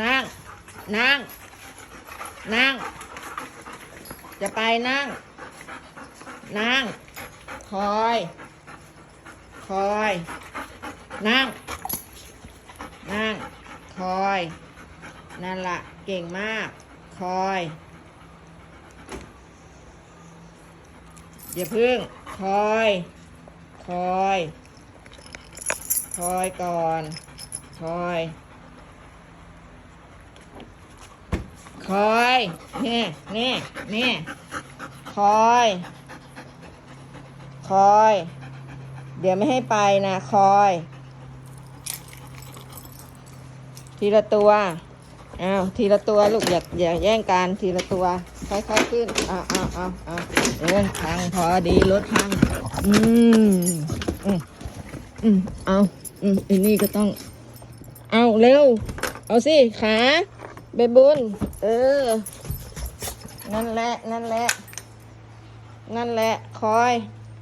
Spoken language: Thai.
นั่ง นั่ง นั่ง จะไปนั่ง นั่ง คอย คอย นั่ง นั่ง คอย นั่นละเก่งมาก คอยอย่าพึ่ง คอย คอย คอยก่อน คอย คอยนี่นี่นี่คอย คอย เดี๋ยวไม่ให้ไปนะคอย ทีละตัวอ้าวทีละตัวลูกอย่าอย่าแย่งกันทีละตัวค่อยๆขึ้นอ้าวอ้าวอ้าวอ้าวเออพังพอดีรถพังอืมอืมอืมเอาอืมอันนี้ก็ต้อง เอาเร็ว เอาสิขาเบบุญ เออ นั่นแหละ นั่นแหละ นั่นแหละ คอย